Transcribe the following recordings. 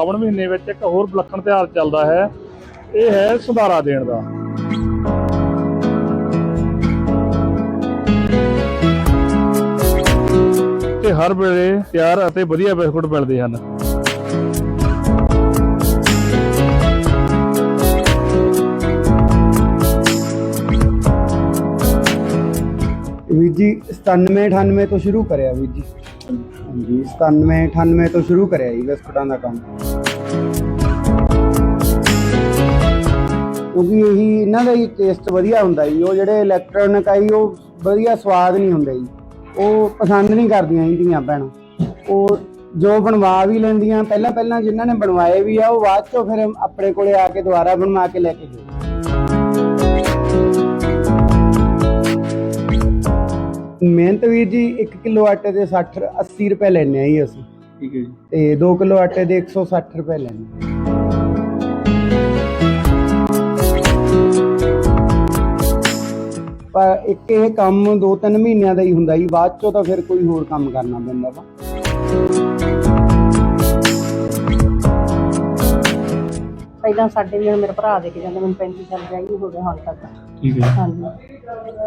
ਸਾਵਣ ਮਹੀਨੇ ਵਿੱਚ ਇੱਕ ਹੋਰ ਵਿਲੱਖਣ ਤਿਉਹਾਰ ਚੱਲਦਾ ਹੈ। ਇਹ ਹੈ ਸੰਧਾਰਾ ਦੇਣ ਦਾ। ਤੇ ਹਰ ਵੇਲੇ ਤਿਆਰ ਅਤੇ ਵਧੀਆ ਬਿਸਕੁਟ ਮਿਲਦੇ ਹਨ। ਵੀਰ ਜੀ 97 98 ਤੋਂ ਸ਼ੁਰੂ ਕਰਿਆ ਵੀਰ ਜੀ। ਹਾਂਜੀ 97 98 ਤੋਂ ਸ਼ੁਰੂ ਕਰਿਆ ਜੀ ਬਿਸਕੁਟਾਂ ਦਾ ਕੰਮ। ਕਿਉਂਕਿ ਇਹੀ ਇਹਨਾਂ ਦਾ ਹੀ ਟੇਸਟ ਵਧੀਆ ਹੁੰਦਾ ਜੀ। ਉਹ ਜਿਹੜੇ ਇਲੈਕਟ੍ਰੋਨਿਕ ਆਈ ਉਹ ਵਧੀਆ ਸਵਾਦ ਨਹੀਂ ਹੁੰਦਾ ਜੀ। ਉਹ ਪਸੰਦ ਨਹੀਂ ਕਰਦੀਆਂ ਜੀ ਭੈਣਾਂ। ਉਹ ਜੋ ਬਣਵਾ ਵੀ ਲੈਂਦੀਆਂ ਪਹਿਲਾਂ ਪਹਿਲਾਂ ਜਿਨ੍ਹਾਂ ਨੇ ਬਣਵਾਏ ਵੀ ਆ, ਉਹ ਬਾਅਦ ਚੋਂ ਫਿਰ ਆਪਣੇ ਕੋਲੇ ਆ ਕੇ ਦੁਬਾਰਾ ਬਣਵਾ ਕੇ ਲੈ ਕੇ ਗਏ। ਮਿਹਨਤ ਵੀਰ ਜੀ 1 ਕਿਲੋ ਆਟੇ ਦੇ 60 80 ਰੁਪਏ ਲੈਣੇ ਆ ਜੀ ਅਸੀਂ। ਠੀਕ ਹੈ ਜੀ। ਤੇ 2 ਕਿਲੋ ਆਟੇ ਦੇ 160 ਰੁਪਏ ਲੈਣੇ। ਪਰ ਇੱਕ ਇਹ ਕੰਮ 2-3 ਮਹੀਨਿਆਂ ਦਾ ਹੀ ਹੁੰਦਾ ਜੀ ਬਾਅਦ ਚੋਂ ਤਾਂ ਫਿਰ ਕੋਈ ਹੋਰ ਕੰਮ ਕਰਨਾ ਪੈਂਦਾ ਵਾ। ਪਹਿਲਾਂ ਸਾਡੇ ਵੀ ਹੁਣ ਮੇਰੇ ਭਰਾ ਦੇ ਕੇ ਜਾਂਦੇ ਮੈਨੂੰ 35 ਸਾਲ ਨੂੰ ਹੋ ਗਏ ਹੁਣ ਤੱਕ। ਠੀਕ ਹੈ ਹਾਂਜੀ।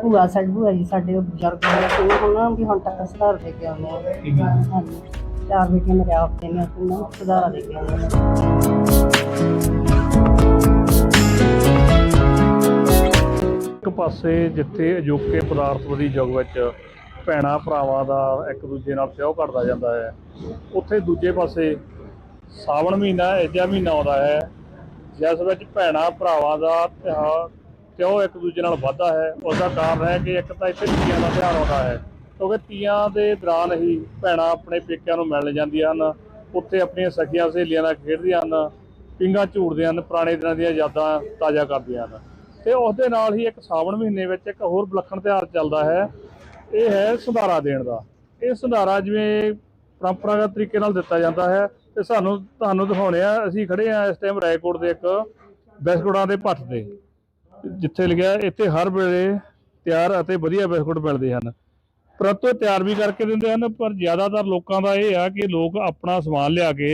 ਭੂਆ ਸਾਡੀ ਭੂਆ ਜੀ ਸਾਡੇ ਉਹ ਬਜ਼ੁਰਗ ਨੂੰ ਵੀ ਹੁਣ ਤੱਕ ਸੁਧਾਰ ਦੇ ਕੇ ਆਉਂਦੇ ਆ। ਠੀਕ ਹੈ ਹਾਂਜੀ। ਚਾਰ ਬੇਟੀਆਂ ਮੇਰੇ ਆਪ ਦੇ ਨੇ ਉਹਨਾਂ ਨੂੰ ਦੇ ਕੇ ਆਉਂਦੇ ਇੱਕ ਪਾਸੇ ਜਿੱਥੇ ਅਜੋਕੇ ਪਦਾਰਥ ਦੀ ਯੁੱਗ ਵਿੱਚ ਭੈਣਾਂ ਭਰਾਵਾਂ ਦਾ ਇੱਕ ਦੂਜੇ ਨਾਲ ਪਿਓ ਘਟਦਾ ਜਾਂਦਾ ਹੈ, ਉੱਥੇ ਦੂਜੇ ਪਾਸੇ ਸਾਵਣ ਮਹੀਨਾ ਇਹੋ ਜਿਹਾ ਮਹੀਨਾ ਆਉਂਦਾ ਹੈ, ਜਿਸ ਵਿੱਚ ਭੈਣਾਂ ਭਰਾਵਾਂ ਦਾ ਤਿਉਹਾਰ ਪਿਓ ਇੱਕ ਦੂਜੇ ਨਾਲ ਵੱਧਦਾ ਹੈ, ਉਸ ਦਾ ਕਾਰਨ ਹੈ ਕਿ ਇੱਕ ਤਾਂ ਇੱਥੇ ਤੀਆਂ ਦਾ ਤਿਉਹਾਰ ਆਉਂਦਾ ਹੈ। ਕਿਉਂਕਿ ਤੀਆਂ ਦੇ ਦੌਰਾਨ ਹੀ ਭੈਣਾਂ ਆਪਣੇ ਪੇਕਿਆਂ ਨੂੰ ਮਿਲਣ ਜਾਂਦੀਆਂ ਹਨ। ਉੱਥੇ ਆਪਣੀਆਂ ਸਖੀਆਂ ਸਹੇਲੀਆਂ ਨਾਲ ਖੇਡਦੀਆਂ ਹਨ, ਪਿੰਗਾਂ ਝੂੜਦੇ ਹਨ, ਪੁਰਾਣੇ ਦਿਨਾਂ ਦੀਆਂ ਯਾਦਾਂ ਤਾਜ਼ਾ ਕਰਦੀਆਂ ਹਨ। ਤੇ ਉਸ ਦੇ ਨਾਲ ਹੀ ਇੱਕ ਸਾਵਣ ਮਹੀਨੇ ਵਿੱਚ ਇੱਕ ਹੋਰ ਵਿਲੱਖਣ ਤਿਉਹਾਰ ਚੱਲਦਾ ਹੈ। ਇਹ ਹੈ ਸੰਧਾਰਾ ਦੇਣ ਦਾ। ਇਹ ਸੰਧਾਰਾ ਜਿਵੇਂ ਪਰੰਪਰਾਗਤ ਤਰੀਕੇ ਨਾਲ ਦਿੱਤਾ ਜਾਂਦਾ ਹੈ ਤੇ ਸਾਨੂੰ, ਤੁਹਾਨੂੰ ਦਿਖਾਉਣੇ ਆ ਅਸੀਂ ਖੜੇ ਆ ਇਸ ਟਾਈਮ ਰਾਏਕੋਟ ਦੇ ਇੱਕ ਬਿਸਕੁਟਾਂ ਦੇ ਭੱਠ ਤੇ, ਜਿੱਥੇ ਲਿਖਿਆ ਇੱਥੇ ਹਰ ਵੇਲੇ ਤਿਆਰ ਅਤੇ ਵਧੀਆ ਬਿਸਕੁਟ ਮਿਲਦੇ ਹਨ। ਪਰੰਤੂ ਇਹ ਤਿਆਰ ਵੀ ਕਰਕੇ ਦਿੰਦੇ ਹਨ, ਪਰ ਜ਼ਿਆਦਾਤਰ ਲੋਕਾਂ ਦਾ ਇਹ ਆ ਕਿ ਲੋਕ ਆਪਣਾ ਸਮਾਨ ਲਿਆ ਕੇ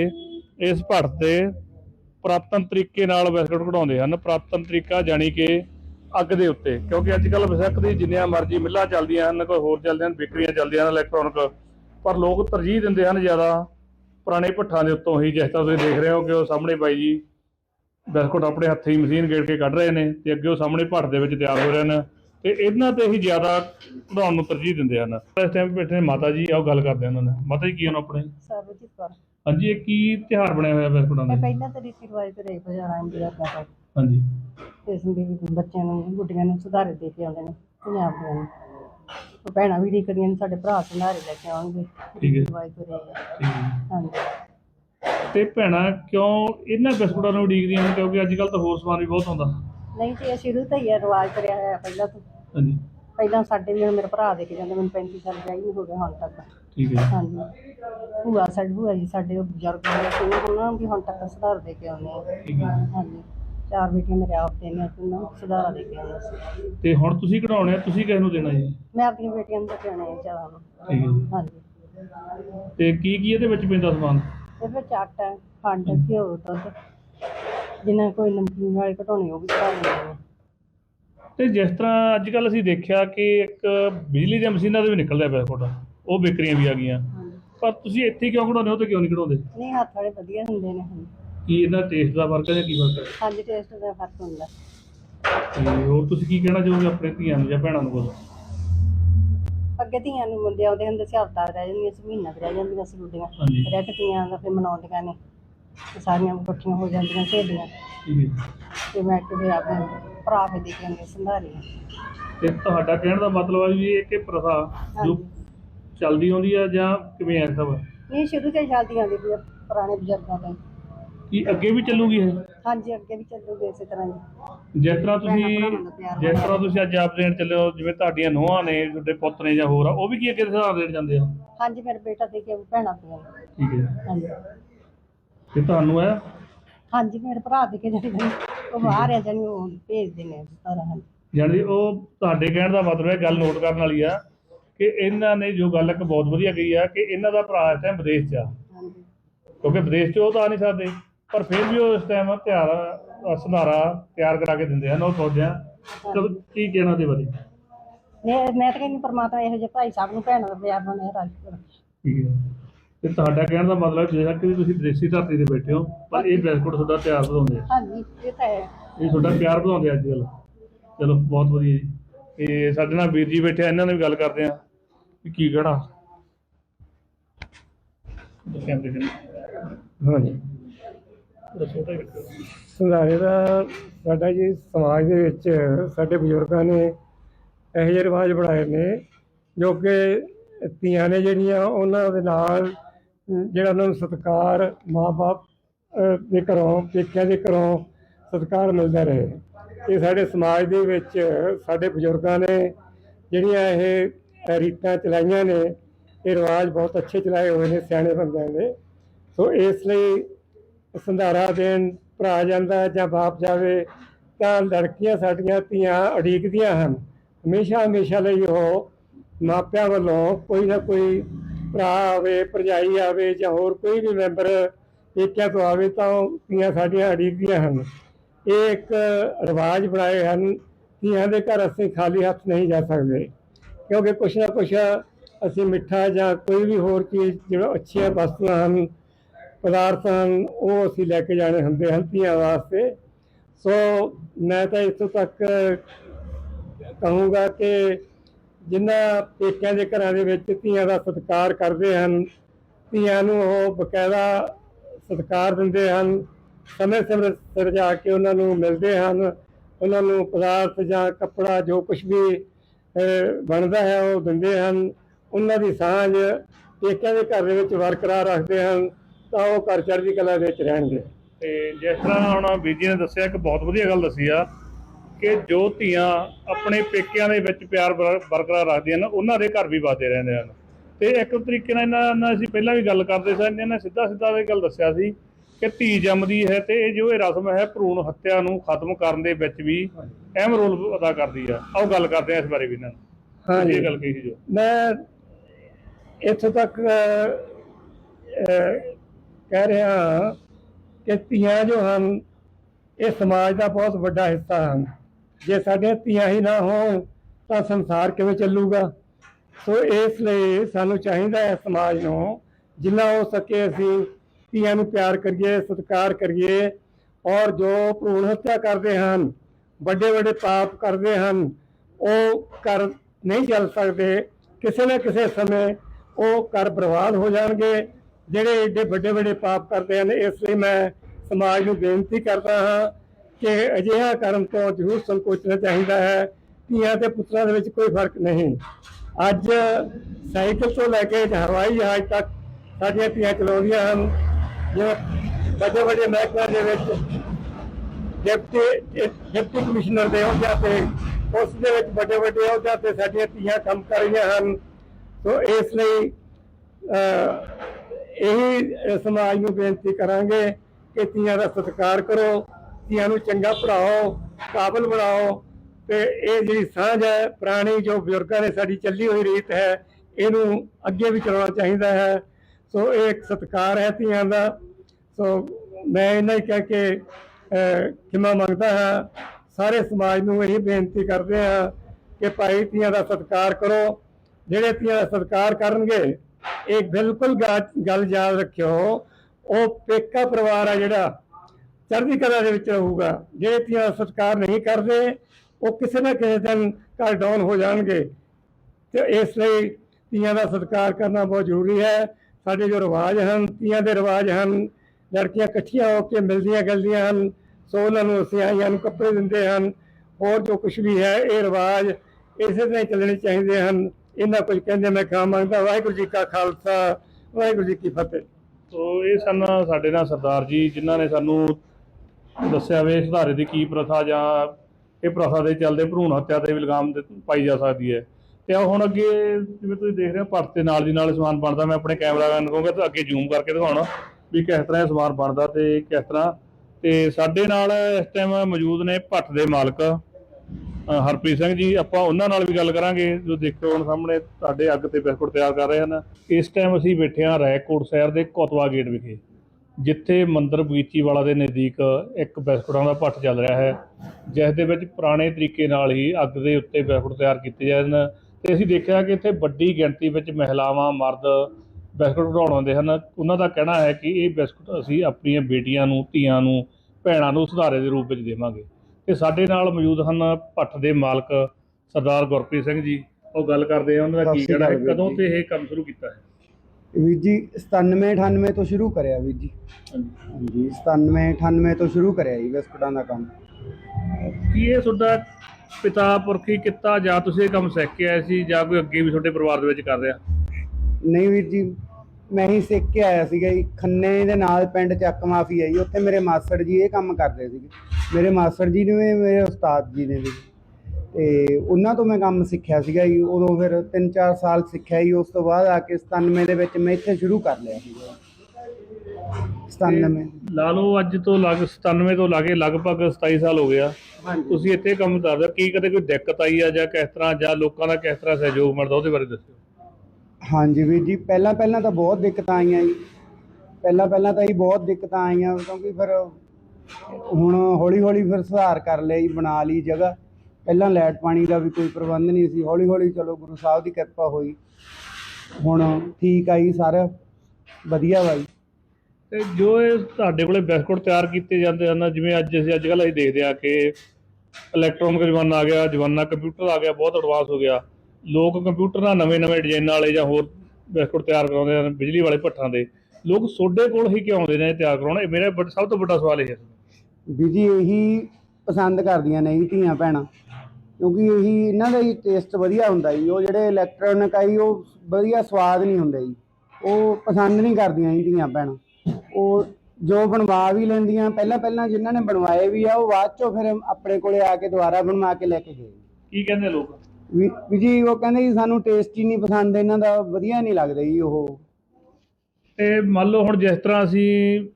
ਇਸ ਭੱਠ ਤੇ ਪੁਰਾਤਨ ਤਰੀਕੇ ਨਾਲ ਬਿਸਕੁਟ ਕਢਾਉਂਦੇ ਹਨ। ਪੁਰਾਤਨ ਤਰੀਕਾ ਜਾਣੀ ਕਿ ਅੱਗ ਦੇ ਉੱਤੇ, ਕਿਉਂਕਿ ਅੱਜ ਕੱਲ੍ਹ ਬਿਸਕ ਦੀ ਜਿੰਨੀਆਂ ਮਰਜ਼ੀ ਮਿੱਲਾਂ ਚੱਲਦੀਆਂ ਹਨ, ਕੋਈ ਹੋਰ ਚੱਲਦੀਆਂ ਹਨ, ਬੇਕਰੀਆਂ ਚੱਲਦੀਆਂ ਹਨ ਇਲੈਕਟ੍ਰੋਨਿਕ ਪਰ ਲੋਕ ਤਰਜੀਹ ਦਿੰਦੇ ਹਨ ਜ਼ਿਆਦਾ ਪੁਰਾਣੇ ਭੱਠਾਂ ਦੇ ਉੱਤੋਂ ਹੀ, ਜਿਸ ਤਰ੍ਹਾਂ ਤੁਸੀਂ ਦੇਖ ਰਹੇ ਹੋ ਕਿ ਉਹ ਸਾਹਮਣੇ ਬਾਈ ਜੀ ਬਿਸਕੁਟ ਆਪਣੇ ਹੱਥੀਂ ਮਸ਼ੀਨ ਗੇੜ ਕੇ ਕੱਢ ਰਹੇ ਨੇ ਤੇ ਅੱਗੇ ਉਹ ਸਾਹਮਣੇ ਭੱਠ ਦੇ ਵਿੱਚ ਤਿਆਰ ਹੋ ਰਹੇ ਨੇ। ਤੇ ਇਹਨਾਂ ਤੇ ਹੀ ਜ਼ਿਆਦਾ ਕਢਾਉਣ ਨੂੰ ਤਰਜੀਹ ਦਿੰਦੇ ਹਨ। ਇਸ ਟਾਈਮ ਬੈਠੇ ਨੇ ਮਾਤਾ ਜੀ ਆਓ ਗੱਲ ਕਰਦੇ ਉਹਨਾਂ ਨਾਲ। ਮਾਤਾ ਜੀ ਕੀ ਹਨ ਆਪਣੇ ਸਰਬਜੀਤ ਕੌਰ। ਹਾਂਜੀ ਇਹ ਕੀ ਤਿਉਹਾਰ ਬਣਿਆ ਹੋਇਆ ਇਹ ਦਾ ਪਹਿਲਾਂ ਤਾਂ ਰੀਤੀ ਰਿਵਾਜ ਤੇ ਰਹੇ ਬਾਜ਼ਾਰਾਂ ਆਉਂਦੇ ਆ ਆਪਾਂ ਹਾਂਜੀ। ਇਸ ਵੀ ਬੱਚਿਆਂ ਨੂੰ ਗੁੱਡੀਆਂ ਨੂੰ ਸੁਧਾਰੇ ਦੇ ਕੇ ਆਉਂਦੇ ਨੇ ਪੰਜਾਬ ਦੇ ਨੂੰ ਉਹ ਭੈਣਾਂ ਵੀ ਰੀਕਦੀਆਂ ਨੇ ਸਾਡੇ ਭਰਾ ਸੁਧਾਰੇ ਲੈ ਕੇ ਆਉਣਗੇ। ਠੀਕ ਹੈ। ਰਿਵਾਜ ਤੇ ਹੈ ਹਾਂਜੀ। ਤੇ ਭੈਣਾਂ ਕਿਉਂ ਇਹਨਾਂ ਬਿਸਕੁਟਾਂ ਨੂੰ ਉਡੀਕਦੀਆਂ ਨੇ? ਕਿਉਂਕਿ ਅੱਜ ਕੱਲ ਤਾਂ ਹੋਰ ਸਮਾਨ ਵੀ ਬਹੁਤ ਆਉਂਦਾ। ਨਹੀਂ ਤੇ ਇਹ ਸ਼ੁਰੂ ਤੋਂ ਹੀ ਇਹ ਰਿਵਾਜ ਕਰਿਆ ਹੋਇਆ ਪਹਿਲਾਂ ਤੋਂ। ਹਾਂਜੀ। ਪਹਿਲਾਂ ਸਾਡੇ ਵੀ ਹੁਣ ਮੇਰੇ ਭਰਾ ਦੇ ਕੇ ਜਾਂਦੇ ਮੈਨੂੰ 35 ਸਾਲ ਵਿਆਹੀ ਨੂੰ ਹੋ ਗਏ ਹੁਣ ਤੱਕ। ਠੀਕ ਹੈ। ਹਾਂਜੀ। ਭੂਆ ਸਾਡੀ ਭੂਆ ਜੀ ਸਾਡੇ ਉਹ ਬਜ਼ੁਰਗ ਹੋਏ ਸੀ ਉਹਨਾਂ ਨੂੰ ਵੀ ਹੁਣ ਤੱਕ ਸੁਧਾਰ ਦੇ ਕੇ ਆਉਂਦੇ ਆ ਠੀਕ ਹੈ। ਹਾਂਜੀ। ਚਾਰ ਬੇਟੀਆਂ ਮੇਰੇ ਆਪ ਦੇ ਨੇ ਉਹਨਾਂ ਨੂੰ ਸੁਧਾਰਾ ਦੇ ਕੇ ਆਉਂਦੇ ਸੀ ਤੇ ਹੁਣ ਤੁਸੀਂ ਕਢਾਉਣੇ ਆ ਤੁਸੀਂ ਕਿਸ ਨੂੰ ਦੇਣਾ ਜੀ? ਮੈਂ ਆਪਣੀਆਂ ਬੇਟੀਆਂ ਨੂੰ ਬਚਾਉਣੇ ਆ ਚਾਰਾਂ ਨੂੰ। ਠੀਕ ਹੈ ਜੀ। ਹਾਂਜੀ। ਤੇ ਕੀ ਕੀ ਇਹਦੇ ਵਿੱਚ ਪੈਂਦਾ ਸਮਾਨ? ਇਹਦੇ ਵਿੱਚ ਆਟਾ ਖੰਡ ਘਿਓ ਦੁੱਧ। ਜਿਨ੍ਹਾਂ ਕੋਈ ਨਮਕੀਨ ਵਾਲੇ ਘਟਾਉਣੇ ਉਹ ਵੀ ਘਟਾ ਲੈਂਦੇ ਨੇ। ਤੇ ਜਿਸ ਤਰ੍ਹਾਂ ਅੱਜ ਕੱਲ ਅਸੀਂ ਦੇਖਿਆ ਕਿ ਇੱਕ ਬਿਜਲੀ ਦੀਆਂ ਮਸ਼ੀਨਾਂ ਦੇ ਵੀ ਨਿਕਲਦਾ ਬਿਸਕੁਟ ਉਹ ਵਿਕਰੀਆਂ ਵੀ ਆ ਗਈਆਂ। ਪਰ ਤੁਸੀਂ ਇੱਥੇ ਕਿਉਂ ਕਢਾਉਂਦੇ ਹੋ ਤੇ ਕਿਉਂ ਨਹੀਂ ਕਢਾਉਂਦੇ ਨਹੀਂ ਹੱਥ ਵਾਲੇ ਵਧੀਆ ਹੁੰਦੇ ਨੇ ਕੀ ਇਹਦਾ ਟੇਸਟ ਦਾ ਫ਼ਰਕ ਹੈ ਜਾਂ ਕੀ ਫ਼ਰਕ ਹੈ? ਹਾਂਜੀ ਟੇਸਟ ਦਾ ਫ਼ਰਕ ਹੁੰਦਾ। ਤੇ ਹੋਰ ਤੁਸੀਂ ਕੀ ਕਹਿਣਾ ਚਾਹੋਗੇ ਆਪਣੇ ਧੀਆਂ ਨੂੰ ਜਾਂ ਭੈਣਾਂ ਨੂੰ ਕੁਝ ਅੱਗੇ ਧੀਆਂ ਨੂੰ ਮੁੰਡੇ ਆਉਂਦੇ ਹੁੰਦੇ ਸੀ ਹਫ਼ਤਾ ਰਹਿ ਜਾਂਦੀਆਂ ਸੀ ਮਹੀਨਾ ਕੁ ਰਹਿ ਜਾਂਦੀਆਂ ਸੀ ਹਾਂਜੀ। ਰਹਿ ਕੇ ਧੀਆਂ ਦਾ ਫਿਰ ਮਨਾਉਂਦੀਆਂ ਨੇ। ਤੇ ਸਾਰੀਆਂ ਇਕੱਠੀਆਂ ਹੋ ਜਾਂਦੀਆਂ ਸਹੇਲੀਆਂ ਤੇ ਮੈਂ ਕਿਹਾ ਆਪਣੇ ਭਰਾ ਵੀ ਦੇ ਕੇ ਆਉਂਦੇ ਸੰਧਾਰੇ ਤੇ ਤੁਹਾਡਾ ਕਹਿਣ ਦਾ ਮਤਲਬ ਹੈ ਵੀ ਇਹ ਕਿ ਪ੍ਰਥਾ ਜੋ ਚੱਲਦੀ ਆਉਂਦੀ ਆ ਜਾਂ ਕਿਵੇਂ ਐ ਸਭ? ਨਹੀਂ ਸ਼ੁਰੂ ਤੋਂ ਹੀ ਚੱਲਦੀਆਂ ਆਉਂਦੀ ਪਈ ਆ, ਪੁਰਾਣੇ ਬਜ਼ੁਰਗਾਂ ਤੋਂ। ਕੀ ਅੱਗੇ ਵੀ ਚੱਲੂਗੀ ਇਹ? ਹਾਂਜੀ ਅੱਗੇ ਵੀ ਚੱਲੂਗੇ ਇਸੇ ਤਰ੍ਹਾਂ ਹੀ। ਜਿਸ ਤਰ੍ਹਾਂ ਤੁਸੀਂ ਭੈਣਾਂ ਭਰਾਵਾਂ ਦਾ ਪਿਆਰ ਜਿਸ ਤਰ੍ਹਾਂ ਤੁਸੀਂ ਅੱਜ ਆਪ ਦੇਣ ਚੱਲੇ ਹੋ ਜਿਵੇਂ ਤੁਹਾਡੀਆਂ ਨੂੰਹਾਂ ਨੇ ਤੁਹਾਡੇ ਪੁੱਤ ਨੇ ਜਾਂ ਹੋਰ ਆ ਉਹ ਵੀ ਕੀ ਅੱਗੇ ਸੁਧਾਰ ਦੇਣ ਜਾਂਦੇ ਆ? ਹਾਂਜੀ ਮੇਰੇ ਬੇਟਾ ਦੇ ਕੇ ਭੈਣਾਂ ਪਈਆਂ ਠੀਕ ਹੈ ਹਾਂਜੀ। ਤੇ ਤੁਹਾਨੂੰ ਹੈ? ਹਾਂਜੀ ਮੇਰੇ ਭਰਾ ਦੇ ਕੇ ਜਾਣੀ ਉਹ ਬਾਹਰ ਆ ਜਾਣੀ ਉਹ ਭੇਜਦੇ ਨੇ ਸਾਰਾ ਹਾਂਜੀ ਜਾਣੀ ਉਹ ਤੁਹਾਡੇ ਕਹਿਣ ਦਾ ਮਤਲਬ ਹੈ ਗੱਲ ਨੋਟ ਕਰਨ ਵਾਲੀ ਆ ਕਿ ਇਹਨਾਂ ਨੇ ਜੋ ਗੱਲ ਇੱਕ ਬਹੁਤ ਵਧੀਆ ਕਹੀ ਆ ਕਿ ਇਹਨਾਂ ਦਾ ਭਰਾ ਇਸ ਟਾਈਮ ਵਿਦੇਸ਼ 'ਚ ਆ। ਹਾਂਜੀ। ਕਿਉਂਕਿ ਵਿਦੇਸ਼ 'ਚ ਉਹ ਤਾਂ ਆ ਨਹੀਂ ਸਕਦੇ ਪਰ ਫਿਰ ਵੀ ਉਹ ਇਸ ਟਾਈਮ ਤਿਆਰ ਅ, ਸੰਧਾਰਾ ਤਿਆਰ ਕਰਾ ਕੇ ਦਿੰਦੇ ਹਨ ਉਹ ਫੌਜਾਂ ਚਲੋ ਕੀ ਕਹਿਣਾ ਦੇ ਬਾਰੇ? ਮੈਂ ਮੈਂ ਤਾਂ ਕਹਿੰਦੀ ਪਰਮਾਤਮਾ ਇਹੋ ਜਿਹੇ ਭਾਈ ਸਾਹਿਬ ਨੂੰ ਭੈਣਾਂ ਦਾ ਪਿਆਰ ਬਣੇ ਰੱਖੇ। ਠੀਕ ਹੈ। ਤੇ ਤੁਹਾਡਾ ਕਹਿਣ ਦਾ ਮਤਲਬ ਜਿਹੜਾ ਕਿ ਤੁਸੀਂ ਵਿਦੇਸ਼ੀ ਧਰਤੀ ਤੇ ਬੈਠੇ ਹੋ ਪਰ ਇਹ ਬਿਸਕੁਟ ਤੁਹਾਡਾ ਪਿਆਰ ਵਧਾਉਂਦੇ ਆ। ਹਾਂਜੀ ਇਹ ਤਾਂ ਹੈ। ਇਹ ਤੁਹਾਡਾ ਪਿਆਰ ਵਧਾਉਂਦੇ ਆ ਅੱਜ ਕੱਲ੍ਹ। ਚਲੋ ਬਹੁਤ ਵਧੀਆ ਜੀ। ਤੇ ਸਾਡੇ ਨਾਲ ਵੀਰ ਜੀ ਬੈਠੇ ਆ ਇਹਨਾਂ ਨਾਲ ਵੀ ਗੱਲ ਕਰਦੇ ਆ ਵੀ ਕੀ ਕਹਿਣਾ ਕੈਮਰੇ ਦੇ ਹਾਂਜੀ। ਦੱਸੋ। ਸੰਧਾਰੇ ਦਾ ਸਾਡਾ ਜੀ ਸਮਾਜ ਦੇ ਵਿੱਚ ਸਾਡੇ ਬਜ਼ੁਰਗਾਂ ਨੇ ਇਹੋ ਜਿਹੇ ਰਿਵਾਜ ਬਣਾਏ ਨੇ ਜੋ ਕਿ ਧੀਆਂ ਨੇ ਜਿਹੜੀਆਂ ਉਹਨਾਂ ਦੇ ਨਾਲ ਜਿਹੜਾ ਉਹਨਾਂ ਨੂੰ ਸਤਿਕਾਰ ਮਾਪੇ ਦੇ ਘਰੋਂ, ਪੇਕਿਆਂ ਦੇ ਘਰੋਂ ਸਤਿਕਾਰ ਮਿਲਦਾ ਰਹੇ। ਇਹ ਸਾਡੇ ਸਮਾਜ ਦੇ ਵਿੱਚ ਸਾਡੇ ਬਜ਼ੁਰਗਾਂ ਨੇ ਜਿਹੜੀਆਂ ਇਹ ਰੀਤਾਂ ਚਲਾਈਆਂ ਨੇ, ਇਹ ਰਿਵਾਜ ਬਹੁਤ ਅੱਛੇ ਚਲਾਏ ਹੋਏ ਨੇ ਸਿਆਣੇ ਬੰਦਿਆਂ ਨੇ ਸੋ ਇਸ ਲਈ ਸੰਧਾਰਾ ਦੇਣ ਭਰਾ ਜਾਂਦਾ ਜਾਂ ਬਾਪ ਜਾਵੇ ਤਾਂ ਲੜਕੀਆਂ ਸਾਡੀਆਂ ਧੀਆਂ ਅੜੀਕਦੀਆਂ ਹਨ। ਹਮੇਸ਼ਾ ਹਮੇਸ਼ਾ ਲਈ ਉਹ ਮਾਪਿਆਂ ਵੱਲੋਂ ਕੋਈ ਨਾ ਕੋਈ ਭਰਾ ਆਵੇ, ਭਰਜਾਈ ਆਵੇ ਜਾਂ ਹੋਰ ਕੋਈ ਵੀ ਮੈਂਬਰ ਪੇਕਿਆਂ ਤੋਂ ਆਵੇ ਤਾਂ ਉਹ ਧੀਆਂ ਸਾਡੀਆਂ ਅੜੀਕਦੀਆਂ ਹਨ। ਇਹ ਇੱਕ ਰਿਵਾਜ ਬਣਾਏ ਹਨ, ਧੀਆਂ ਦੇ ਘਰ ਅਸੀਂ ਖਾਲੀ ਹੱਥ ਨਹੀਂ ਜਾ ਸਕਦੇ, ਕਿਉਂਕਿ ਕੁਛ ਨਾ ਕੁਛ ਅਸੀਂ ਮਿੱਠਾ ਜਾਂ ਕੋਈ ਵੀ ਹੋਰ ਚੀਜ਼ ਜਿਹੜਾ ਅੱਛੀਆਂ ਵਸਤੂਆਂ ਹਨ, ਪਦਾਰਥ ਹਨ, ਉਹ ਅਸੀਂ ਲੈ ਕੇ ਜਾਣੇ ਹੁੰਦੇ ਹਨ ਧੀਆਂ ਵਾਸਤੇ। ਸੋ ਮੈਂ ਤਾਂ ਇੱਥੋਂ ਤੱਕ ਕਹੂੰਗਾ ਕਿ ਜਿਨ੍ਹਾਂ ਪੇਕਿਆਂ ਦੇ ਘਰਾਂ ਦੇ ਵਿੱਚ ਧੀਆਂ ਦਾ ਸਤਿਕਾਰ ਕਰਦੇ ਹਨ, ਧੀਆਂ ਨੂੰ ਉਹ ਬਕਾਇਦਾ ਸਤਿਕਾਰ ਦਿੰਦੇ ਹਨ, ਸਮੇਂ ਸਮੇਂ ਸਿਰ ਜਾ ਕੇ ਉਹਨਾਂ ਨੂੰ ਮਿਲਦੇ ਹਨ, ਉਹਨਾਂ ਨੂੰ ਪਦਾਰਥ ਜਾਂ ਕੱਪੜਾ ਜੋ ਕੁਝ ਵੀ ਬਣਦਾ ਹੈ ਉਹ ਦਿੰਦੇ ਹਨ। ਉਹਨਾਂ ਦੀ ਸਾਂਝ ਪੇਕਿਆਂ ਦੇ ਘਰ ਦੇ ਵਿੱਚ ਬਰਕਰਾਰ ਰੱਖਦੇ ਹਨ, ਤਾਂ ਉਹ ਘਰ ਚੜ੍ਹਦੀ ਕਲਾ ਵਿੱਚ ਰਹਿਣਗੇ। ਤੇ ਜਿਸ ਤਰ੍ਹਾਂ ਹੁਣ ਬੀਜੀ ਨੇ ਦੱਸਿਆ ਇੱਕ ਬਹੁਤ ਵਧੀਆ ਗੱਲ ਦੱਸੀ ਆ ਕਿ ਜੋ ਧੀਆਂ ਆਪਣੇ ਪੇਕਿਆਂ ਦੇ ਵਿੱਚ ਪਿਆਰ ਬਰ- ਬਰਕਰਾਰ ਰੱਖਦੀਆਂ ਨੇ ਉਹਨਾਂ ਦੇ ਘਰ ਵੀ ਵਸਦੇ ਰਹਿੰਦੇ ਹਨ। ਤੇ ਇੱਕ ਤਰੀਕੇ ਨਾਲ ਇਹਨਾਂ ਨਾਲ ਅਸੀਂ ਪਹਿਲਾਂ ਵੀ ਗੱਲ ਕਰਦੇ ਸੀ ਇਹਨਾਂ ਨੇ ਸਿੱਧਾ ਸਿੱਧਾ ਇਹ ਗੱਲ ਦੱਸਿਆ ਸੀ ਕਿ ਧੀ ਜੰਮਦੀ ਹੈ ਤੇ ਇਹ ਜੋ ਇਹ ਰਸਮ ਹੈ ਭਰੂਣ ਹੱਤਿਆ ਨੂੰ ਖਤਮ ਕਰਨ ਦੇ ਵਿੱਚ ਵੀ ਅਹਿਮ ਰੋਲ ਅਦਾ ਕਰਦੀ ਆ। ਆਓ ਗੱਲ ਕਰਦੇ ਆ ਇਸ ਬਾਰੇ ਵੀ ਇਹਨਾਂ ਨੂੰ ਹਾਂਜੀ। ਇਹ ਗੱਲ ਕਹੀ ਸੀ ਜੋ। ਮੈਂ ਇੱਥੋਂ ਤੱਕ ਕਹਿ ਰਿਹਾ ਹਾਂ ਕਿ ਧੀਆਂ ਜੋ ਹਨ ਇਹ ਸਮਾਜ ਦਾ ਬਹੁਤ ਵੱਡਾ ਹਿੱਸਾ ਹਨ। ਜੇ ਸਾਡੀਆਂ ਧੀਆਂ ਹੀ ਨਾ ਹੋਣ, ਤਾਂ ਸੰਸਾਰ ਕਿਵੇਂ ਚੱਲੂਗਾ? ਸੋ ਇਸ ਲਈ ਸਾਨੂੰ ਚਾਹੀਦਾ ਹੈ ਸਮਾਜ ਨੂੰ, ਜਿੰਨਾ ਹੋ ਸਕੇ ਅਸੀਂ ਧੀਆਂ ਨੂੰ ਪਿਆਰ ਕਰੀਏ, ਸਤਿਕਾਰ ਕਰੀਏ, ਔਰ ਜੋ ਭਰੂਣ ਹੱਤਿਆ ਕਰਦੇ ਹਨ ਵੱਡੇ ਵੱਡੇ ਪਾਪ ਕਰਦੇ ਹਨ, ਉਹ ਕਰ ਨਹੀਂ ਚੱਲ ਸਕਦੇ। ਕਿਸੇ ਨਾ ਕਿਸੇ ਸਮੇਂ ਉਹ ਕਰ ਬਰਬਾਦ ਹੋ ਜਾਣਗੇ। ਜਿਹੜੇ ਏਡੇ ਵੱਡੇ ਵੱਡੇ ਪਾਪ ਕਰਦੇ ਹਨ, ਇਸ ਲਈ ਮੈਂ ਸਮਾਜ ਨੂੰ ਬੇਨਤੀ ਕਰਦਾ ਹਾਂ ਕਿ ਅਜਿਹਾ ਕਰਨ ਤੋਂ ਜ਼ਰੂਰ ਸੰਕੋਚਣਾ ਚਾਹੀਦਾ ਹੈ। ਧੀਆਂ ਤੇ ਪੁੱਤਰਾਂ ਦੇ ਵਿੱਚ ਕੋਈ ਫ਼ਰਕ ਨਹੀਂ। ਅੱਜ ਸਾਈਕਲ ਤੋਂ ਲੈ ਕੇ ਹਵਾਈ ਜਹਾਜ਼ ਤੱਕ ਸਾਡੀਆਂ ਧੀਆਂ ਚਲਾਉਂਦੀਆਂ ਹਨ। ਜੋ ਵੱਡੇ ਵੱਡੇ ਮਹਿਕਮਿਆਂ ਦੇ ਵਿੱਚ ਡਿਪਟੀ ਡਿਪਟੀ ਕਮਿਸ਼ਨਰ ਦੇ ਅਹੁਦਿਆਂ ਤੇ ਉਸ ਦੇ ਵਿੱਚ ਵੱਡੇ ਵੱਡੇ ਅਹੁਦਿਆਂ ਤੇ ਸਾਡੀਆਂ ਧੀਆਂ ਕੰਮ ਕਰ ਰਹੀਆਂ ਹਨ। ਸੋ ਇਸ ਲਈ ਅਹ, ਇਹੀ ਸਮਾਜ ਨੂੰ ਬੇਨਤੀ ਕਰਾਂਗੇ ਕਿ ਧੀਆਂ ਦਾ ਸਤਿਕਾਰ ਕਰੋ। ਧੀਆਂ ਨੂੰ ਚੰਗਾ ਪੜਾਓ ਕਾਬਲ ਬਣਾਓ ਤੇ ਇਹ ਜਿਹੜੀ ਸਾਂਝ ਹੈ ਪੁਰਾਣੀ ਜੋ ਬਜ਼ੁਰਗਾਂ ਨੇ ਸਾਡੀ ਚੱਲੀ ਹੋਈ ਰੀਤ ਹੈ, ਇਹਨੂੰ ਅੱਗੇ ਵੀ ਚਲਾਉਣਾ ਚਾਹੀਦਾ ਹੈ। ਸੋ ਇਹ ਇੱਕ ਸਤਿਕਾਰ ਹੈ ਧੀਆਂ ਦਾ। ਸੋ ਮੈਂ ਇਹਨਾਂ ਹੀ ਕਹਿ ਕੇ ਖਿਮਾ ਮੰਗਦਾ ਹਾਂ, ਸਾਰੇ ਸਮਾਜ ਨੂੰ ਇਹ ਬੇਨਤੀ ਕਰਦੇ ਹਾਂ ਕਿ ਭਾਈ ਧੀਆਂ ਦਾ ਸਤਿਕਾਰ ਕਰੋ। ਜਿਹੜੇ ਧੀਆਂ ਦਾ ਸਤਿਕਾਰ ਕਰਨਗੇ, ਇਹ ਬਿਲਕੁਲ ਗਾ- ਗੱਲ ਯਾਦ ਰੱਖਿਓ। ਉਹ ਪੇਕਾ ਪਰਿਵਾਰ ਆ ਜਿਹੜਾ ਚੜ੍ਹਦੀ ਕਲਾ ਦੇ ਵਿੱਚ ਰਹੂਗਾ। ਜਿਹੜੇ ਧੀਆਂ ਦਾ ਸਤਿਕਾਰ ਨਹੀਂ ਕਰਦੇ, ਉਹ ਕਿਸੇ ਨਾ ਕਿਸੇ ਦਿਨ ਘਰ ਡਾਊਨ ਹੋ ਜਾਣਗੇ। ਤੇ ਇਸ ਲਈ ਧੀਆਂ ਦਾ ਸਤਿਕਾਰ ਕਰਨਾ ਬਹੁਤ ਜ਼ਰੂਰੀ ਹੈ। ਸਾਡੇ ਜੋ ਰਿਵਾਜ ਹਨ ਧੀਆਂ ਦੇ ਰਿਵਾਜ ਹਨ, ਲੜਕੀਆਂ ਇਕੱਠੀਆਂ ਹੋ ਕੇ ਮਿਲਦੀਆਂ ਗੱਲਦੀਆਂ ਹਨ ਸੋ ਉਹਨਾਂ ਨੂੰ ਸਿਆਈਆਂ ਨੂੰ ਕੱਪੜੇ ਦਿੰਦੇ ਹਨ, ਹੋਰ ਜੋ ਕੁਝ ਵੀ ਹੈ, ਇਹ ਰਿਵਾਜ ਇਸੇ ਤਰ੍ਹਾਂ ਚੱਲਣੇ ਚਾਹੀਦੇ ਹਨ। ਇਹਨਾਂ ਕੁਝ ਕਹਿੰਦੇ ਮੈਂ ਖਾ ਮੰਗਦਾ, ਵਾਹਿਗੁਰੂ ਜੀ ਕਾ ਖਾਲਸਾ, ਵਾਹਿਗੁਰੂ ਜੀ ਕੀ ਫਤਿਹ। ਸੋ ਇਹ ਸਨ ਸਾਡੇ ਨਾਲ ਸਰਦਾਰ ਜੀ, ਜਿਨ੍ਹਾਂ ਨੇ ਸਾਨੂੰ ਦੱਸਿਆ ਵੇ ਸੁਧਾਰੇ ਦੀ ਕੀ ਪ੍ਰਥਾ ਜਾਂ ਇਹ ਪ੍ਰਥਾ ਦੇ ਚੱਲਦੇ ਭਰੂਣ ਹੱਤਿਆ ਤੇ ਵੀ ਲਗਾਮ ਪਾਈ ਜਾ ਸਕਦੀ ਹੈ। ਤੇ ਆ ਹੁਣ ਅੱਗੇ ਜਿਵੇਂ ਤੁਸੀਂ ਦੇਖ ਰਹੇ ਹੋ, ਭਰਤ ਦੇ ਨਾਲ ਦੀ ਨਾਲ ਸਮਾਨ ਬਣਦਾ। ਮੈਂ ਆਪਣੇ ਕੈਮਰਾਮੈਨ ਨੂੰ ਕਹੂੰਗਾ ਤਾਂ ਅੱਗੇ ਜ਼ੂਮ ਕਰਕੇ ਦਿਖਾਉਣਾ ਵੀ ਕਿਸ ਤਰ੍ਹਾਂ ਇਹ ਸਮਾਨ ਬਣਦਾ ਤੇ ਕਿਸ ਤਰ੍ਹਾਂ। ਤੇ ਸਾਡੇ ਨਾਲ ਇਸ ਟਾਈਮ ਮੌਜੂਦ ਨੇ ਭੱਟ ਦੇ ਮਾਲਕ ਹਰਪ੍ਰੀਤ ਸਿੰਘ ਜੀ। ਆਪਾਂ ਉਹਨਾਂ ਨਾਲ ਵੀ ਗੱਲ ਕਰਾਂਗੇ। ਜੋ ਦੇਖੋ ਹੁਣ ਸਾਹਮਣੇ ਤੁਹਾਡੇ ਅੱਗ ਤੇ ਬਿਸਕੁਟ ਤਿਆਰ ਕਰ ਰਹੇ ਹਨ। ਇਸ ਟਾਈਮ ਅਸੀਂ ਬੈਠੇ ਹਾਂ ਰਾਏਕੋਟ ਸ਼ਹਿਰ ਦੇ ਕੋਤਵਾ ਗੇਟ ਵਿਖੇ। ਜਿੱਥੇ ਮੰਦਰ ਬਗੀਚੀ ਵਾਲਾ ਦੇ ਨਜ਼ਦੀਕ ਇੱਕ ਬਿਸਕੁਟਾਂ ਦਾ ਭੱਠ ਚੱਲ ਰਿਹਾ ਹੈ ਜਿਸ ਦੇ ਵਿੱਚ ਪੁਰਾਣੇ ਤਰੀਕੇ ਨਾਲ ਹੀ ਅੱਗ ਦੇ ਉੱਤੇ ਬਿਸਕੁਟ ਤਿਆਰ ਕੀਤੇ ਜਾਂਦੇ ਹਨ ਤੇ ਅਸੀਂ ਦੇਖਿਆ ਕਿ ਇੱਥੇ ਵੱਡੀ ਗਿਣਤੀ ਵਿੱਚ ਮਹਿਲਾਵਾਂ ਮਰਦ ਬਿਸਕੁਟ ਬਣਾਉਣ ਆਉਂਦੇ ਹਨ। ਉਹਨਾਂ ਦਾ ਕਹਿਣਾ ਹੈ ਕਿ ਇਹ ਬਿਸਕੁਟ ਅਸੀਂ ਆਪਣੀਆਂ ਬੇਟੀਆਂ ਨੂੰ ਧੀਆਂ ਨੂੰ ਭੈਣਾਂ ਨੂੰ ਸੁਧਾਰੇ ਦੇ ਰੂਪ ਵਿੱਚ ਦੇਵਾਂਗੇ। ਤੇ ਸਾਡੇ ਨਾਲ ਮੌਜੂਦ ਹਨ ਭੱਠ ਦੇ ਮਾਲਕ ਸਰਦਾਰ ਗੁਰਪ੍ਰੀਤ ਸਿੰਘ ਜੀ। ਉਹ ਗੱਲ ਕਰਦੇ ਆ ਉਹਨਾਂ ਦਾ ਕੀ ਕਹਿਣਾ ਹੈ ਕਦੋਂ। ਤੇ ਇਹ ਕੰਮ ਸ਼ੁਰੂ ਕੀਤਾ ਹੈ? ਵੀਰ ਜੀ 97 98 ਤੋਂ ਸ਼ੁਰੂ ਕਰਿਆ ਵੀਰ ਜੀ। ਹਾਂਜੀ 97 98 ਤੋਂ ਸ਼ੁਰੂ ਕਰਿਆ ਜੀ ਬਿਸਕੁਟਾਂ ਦਾ ਕੰਮ। ਕੀ ਇਹ ਤੁਹਾਡਾ ਪਿਤਾ ਪੁਰਖੀ ਕਿੱਤਾ ਜਾਂ ਤੁਸੀਂ ਇਹ ਕੰਮ ਸਿੱਖ ਕੇ ਆਏ ਸੀ ਜਾਂ ਕੋਈ ਅੱਗੇ ਵੀ ਤੁਹਾਡੇ ਪਰਿਵਾਰ ਦੇ ਵਿੱਚ ਕਰ ਰਿਹਾ? ਨਹੀਂ ਵੀਰ ਜੀ ਮੈਂ ਹੀ ਸਿੱਖ ਕੇ ਆਇਆ ਸੀਗਾ ਜੀ। ਖੰਨੇ ਦੇ ਨਾਲ ਪਿੰਡ ਚੱਕ ਮਾਫੀ ਹੈ ਜੀ ਉੱਥੇ ਮੇਰੇ ਮਾਸੜ ਜੀ ਇਹ ਕੰਮ ਕਰਦੇ ਸੀਗੇ। ਮੇਰੇ ਮਾਸੜ ਜੀ ਨੇ ਮੇਰੇ ਉਸਤਾਦ ਜੀ ਨੇ ਵੀ। ਤੇ ਉਹਨਾਂ ਤੋਂ ਮੈਂ ਕੰਮ ਸਿੱਖਿਆ ਸੀਗਾ ਜੀ। ਉਦੋਂ ਫਿਰ 3-4 ਸਾਲ ਸਿੱਖਿਆ ਜੀ। ਉਸ ਤੋਂ ਬਾਅਦ ਆ ਕੇ 97 ਦੇ ਵਿੱਚ ਮੈਂ ਇੱਥੇ ਸ਼ੁਰੂ ਕਰ ਲਿਆ ਸੀਗਾ। 97 ਲਾ ਲਓ ਅੱਜ ਤੋਂ ਲਗ 97 ਤੋਂ ਲਾਗੇ ਲਗਭਗ 27 ਸਾਲ ਹੋ ਗਿਆ। ਤੁਸੀਂ ਇੱਥੇ ਕੰਮ ਕਰਦੇ ਕੀ ਕਦੇ ਕੋਈ ਦਿੱਕਤ ਆਈ ਆ ਜਾਂ ਕਿਸ ਤਰ੍ਹਾਂ ਜਾਂ ਲੋਕਾਂ ਦਾ ਕਿਸ ਤਰ੍ਹਾਂ ਸਹਿਯੋਗ ਮਿਲਦਾ ਉਹਦੇ ਬਾਰੇ ਦੱਸਿਓ। ਹਾਂਜੀ ਵੀਰ ਜੀ ਪਹਿਲਾਂ ਪਹਿਲਾਂ ਤਾਂ ਬਹੁਤ ਦਿੱਕਤਾਂ ਆਈਆਂ ਜੀ। ਪਹਿਲਾਂ ਪਹਿਲਾਂ ਤਾਂ ਜੀ ਬਹੁਤ ਦਿੱਕਤਾਂ ਆਈਆਂ ਕਿਉਂਕਿ ਫਿਰ ਹੁਣ ਹੌਲੀ ਹੌਲੀ ਫਿਰ ਸੁਧਾਰ ਕਰ ਲਿਆ ਜੀ ਬਣਾ ਲਈ ਜਗ੍ਹਾ। ਪਹਿਲਾਂ ਲਾਈਟ ਪਾਣੀ ਦਾ ਵੀ ਕੋਈ ਪ੍ਰਬੰਧ ਨਹੀਂ ਸੀ। ਹੌਲੀ ਹੌਲੀ ਚਲੋ ਗੁਰੂ ਸਾਹਿਬ ਦੀ ਕਿਰਪਾ ਹੋਈ। ਹੁਣ ਠੀਕ ਆਈ ਸਾਰਾ। ਵਧੀਆ ਜੀ। ਤੇ ਜੋ ਇਹ ਤੁਹਾਡੇ ਕੋਲੇ ਬਿਸਕੁਟ ਤਿਆਰ ਕੀਤੇ ਜਾਂਦੇ ਹਨ ਜਿਵੇਂ ਅੱਜ ਅਸੀਂ ਅੱਜ ਕੱਲ੍ਹ ਅਸੀਂ ਦੇਖਦੇ ਆ ਕਿ ਇਲੈਕਟ੍ਰੋਨਿਕ ਜ਼ਮਾਨਾ ਆ ਗਿਆ ਜ਼ਮਾਨਾ ਕੰਪਿਊਟਰ ਆ ਗਿਆ ਬਹੁਤ ਐਡਵਾਂਸ ਹੋ ਗਿਆ। ਲੋਕ ਕੰਪਿਊਟਰ ਨਾਲ ਨਵੇਂ-ਨਵੇਂ ਡਿਜ਼ਾਈਨ ਵਾਲੇ ਜਾਂ ਹੋਰ ਬਿਸਕੁਟ ਤਿਆਰ ਕਰਾਉਂਦੇ ਹਨ ਬਿਜਲੀ ਵਾਲੇ ਭੱਠਾਂ ਦੇ। ਲੋਕ ਸੋਡੇ ਕੋਲ ਹੀ ਕਿਉਂ ਆਉਂਦੇ ਨੇ ਇਹ ਤਿਆਰ ਕਰਾਉਣ? ਇਹ ਮੇਰਾ ਸਭ ਤੋਂ ਵੱਡਾ ਸਵਾਲ ਇਹ ਹੈ। ਵੀ ਜੀ ਇਹੀ ਪਸੰਦ ਕਰਦੀਆਂ ਨੇ ਜੀ ਧੀਆਂ ਭੈਣਾਂ ਕਿਉਂਕਿ ਇਹੀ ਇਹਨਾਂ ਦਾ ਹੀ ਟੇਸਟ ਵਧੀਆ ਹੁੰਦਾ ਜੀ। ਉਹ ਜਿਹੜੇ ਇਲੈਕਟ੍ਰੋਨਿਕ ਆ ਜੀ ਉਹ ਵਧੀਆ ਸਵਾਦ ਨਹੀਂ ਹੁੰਦੇ ਜੀ। ਉਹ ਪਸੰਦ ਨਹੀਂ ਕਰਦੀਆਂ ਜੀ ਧੀਆਂ ਭੈਣਾਂ। ਉਹ ਜੋ ਬਣਵਾ ਵੀ ਲੈਂਦੀਆਂ ਪਹਿਲਾਂ ਪਹਿਲਾਂ ਜਿਨ੍ਹਾਂ ਨੇ ਬਣਵਾਏ ਵੀ ਆ ਉਹ ਬਾਅਦ ਚੋਂ ਫਿਰ ਆਪਣੇ ਕੋਲੇ ਆ ਕੇ ਦੁਬਾਰਾ ਬਣਵਾ ਕੇ ਲੈ ਕੇ ਗਏ। ਕੀ ਕਹਿੰਦੇ ਲੋਕ? ਵੀ ਵੀ ਜੀ ਉਹ ਕਹਿੰਦੇ ਜੀ ਸਾਨੂੰ ਟੇਸਟ ਹੀ ਨਹੀਂ ਪਸੰਦ ਇਹਨਾਂ ਦਾ ਵਧੀਆ ਨਹੀਂ ਲੱਗਦਾ ਜੀ ਉਹ। ਤੇ ਮੰਨ ਲਓ ਹੁਣ ਜਿਸ ਤਰ੍ਹਾਂ ਅਸੀਂ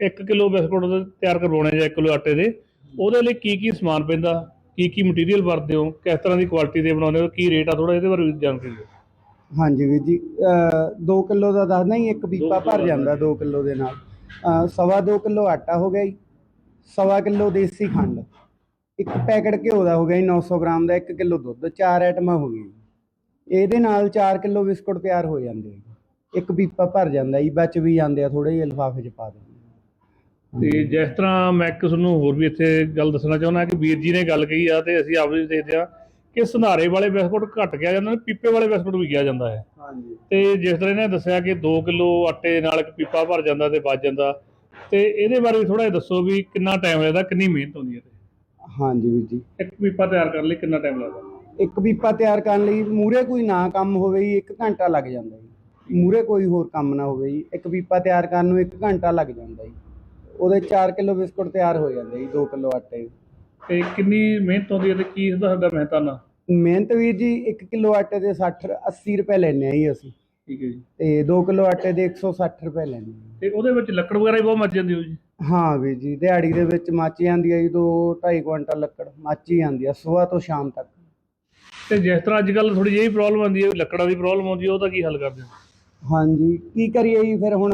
1 ਕਿਲੋ ਬਿਸਕੁਟ ਤਿਆਰ ਕਰਵਾਉਣੇ ਜਾਂ 1 ਕਿਲੋ ਆਟੇ ਦੇ ਉਹਦੇ ਲਈ ਕੀ ਕੀ ਸਮਾਨ ਪੈਂਦਾ? ਕੀ ਕੀ ਮਟੀਰੀਅਲ ਵਰਤਦੇ ਹੋ? ਕਿਸ ਤਰ੍ਹਾਂ ਦੀ ਕੁਆਲਿਟੀ ਦੇ ਬਣਾਉਂਦੇ ਹੋ? ਕੀ ਰੇਟ ਆ? ਥੋੜਾ ਇਹਦੇ ਬਾਰੇ ਵੀ ਜਾਣਕਾਰੀ ਦਿਓ। ਹਾਂਜੀ ਵੀਰ ਜੀ 2 ਕਿਲੋ ਦਾ ਦੱਸਦਾ ਹੀ ਇੱਕ ਪੀਪਾ ਭਰ ਜਾਂਦਾ 2 ਕਿਲੋ ਦੇ ਨਾਲ। ਸਵਾ 2 ਕਿਲੋ ਆਟਾ ਹੋ ਗਿਆ ਜੀ ਸਵਾ ਕਿਲੋ ਦੇਸੀ ਖੰਡ। ਇੱਕ ਪੈਕਟ ਘਿਓ ਦਾ ਹੋ ਗਿਆ ਜੀ 900 ਗ੍ਰਾਮ ਦਾ 1 ਕਿਲੋ ਦੁੱਧ ਚਾਰ ਆਈਟਮਾਂ ਹੋ ਗਈਆਂ। ਇਹਦੇ ਨਾਲ 4 ਕਿਲੋ ਬਿਸਕੁਟ ਤਿਆਰ ਹੋ ਜਾਂਦੇ ਆ। ਇੱਕ ਪੀਪਾ ਭਰ ਜਾਂਦਾ ਜੀ ਬਚ ਵੀ ਜਾਂਦੇ ਆ ਥੋੜੇ ਜਿਹੇ ਲਿਫਾਫੇ 'ਚ ਪਾ ਦਿੰਦੇ ਤੇ ਜਿਸ ਤਰ੍ਹਾਂ ਮੈਂ ਇੱਕ ਤੁਹਾਨੂੰ ਹੋਰ ਵੀ ਇੱਥੇ ਗੱਲ ਦੱਸਣਾ ਚਾਹੁੰਦਾ ਕਿ ਵੀਰ ਜੀ ਨੇ ਗੱਲ ਕਹੀ ਆ ਤੇ ਅਸੀਂ ਆਪ ਵੀ ਦੇਖਦੇ ਆ ਕਿ ਸੰਧਾਰੇ ਵਾਲੇ ਬਿਸਕੁਟ ਘੱਟ ਗਿਆ ਜਾਂਦਾ ਪੀਪੇ ਵਾਲੇ ਬਿਸਕੁਟ ਵੀ ਕਿਹਾ ਜਾਂਦਾ ਹੈ। ਹਾਂਜੀ। ਤੇ ਜਿਸ ਤਰ੍ਹਾਂ ਇਹਨੇ ਦੱਸਿਆ ਕਿ 2 ਕਿਲੋ ਆਟੇ ਨਾਲ ਇੱਕ ਪੀਪਾ ਭਰ ਜਾਂਦਾ ਤੇ ਬਚ ਜਾਂਦਾ। ਤੇ ਇਹਦੇ ਬਾਰੇ ਥੋੜਾ ਜਿਹਾ ਦੱਸੋ ਵੀ ਕਿੰਨਾ ਟਾਈਮ ਲੱਗਦਾ ਕਿੰਨੀ ਮਿਹਨਤ ਹੁੰਦੀ ਹੈ ਤੇ? ਹਾਂਜੀ ਵੀਰ ਜੀ। ਇੱਕ ਪੀਪਾ ਤਿਆਰ ਕਰਨ ਲਈ ਕਿੰਨਾ ਟਾਈਮ ਲੱਗਦਾ? ਇੱਕ ਪੀਪਾ ਤਿਆਰ ਕਰਨ ਲਈ ਮੂਰੇ ਕੋਈ ਨਾ ਕੰਮ ਹੋਵੇ ਜੀ 1 ਘੰਟਾ ਲੱਗ ਜਾਂਦਾ ਜੀ। ਮੂਰੇ ਕੋਈ ਹੋਰ ਕੰਮ ਨਾ ਹੋਵੇ ਜੀ ਇੱਕ ਪੀਪਾ ਤਿਆਰ ਕਰਨ ਨੂੰ 1 ਘੰਟਾ ਲੱਗ ਜਾਂਦਾ ਜੀ। ਉਹਦੇ 4 ਕਿਲੋ ਬਿਸਕੁਟ ਤਿਆਰ ਹੋ ਜਾਂਦੇ ਜੀ 2 ਕਿਲੋ ਆਟੇ। ਤੇ ਕਿੰਨੀ ਮਿਹਨਤ ਹੁੰਦੀ ਹੈ ਤੇ ਕੀ ਇਹਦਾ ਸਾਡਾ ਮਿਹਨਤਾਨਾ ਮਿਹਨਤ ਵੀਰ ਜੀ 1 ਕਿਲੋ ਆਟੇ ਦੇ 60 80 ਰੁਪਏ ਲੈਨੇ ਆ ਜੀ ਅਸੀਂ। ਠੀਕ ਹੈ ਜੀ। ਤੇ 2 ਕਿਲੋ ਆਟੇ ਦੇ 160 ਰੁਪਏ ਲੈਨੇ ਆ ਤੇ ਉਹਦੇ ਵਿੱਚ ਲੱਕੜ ਵਗੈਰਾ ਵੀ ਬਹੁਤ ਮੱਚ ਜਾਂਦੀ ਹੋ ਜੀ? ਹਾਂ ਵੀਰ ਜੀ ਦਿਹਾੜੀ ਦੇ ਵਿੱਚ ਮੱਚ ਜਾਂਦੀ ਆ ਜੀ 2 2.5 ਕੁਇੰਟਲ ਲੱਕੜ ਮੱਚ ਹੀ ਜਾਂਦੀ ਆ ਸਵੇਰ ਤੋਂ ਸ਼ਾਮ ਤੱਕ। ਤੇ ਜਿਸ ਤਰ੍ਹਾਂ ਅੱਜ ਕੱਲ ਥੋੜੀ ਜਿਹੀ ਪ੍ਰੋਬਲਮ ਆਉਂਦੀ ਹੈ ਲੱਕੜਾਂ ਦੀ ਪ੍ਰੋਬਲਮ ਆਉਂਦੀ ਹੈ ਉਹਦਾ ਕੀ ਹੱਲ ਕਰਦੇ ਹੋ? ਹਾਂਜੀ ਕੀ ਕਰੀਏ ਜੀ ਫਿਰ ਹੁਣ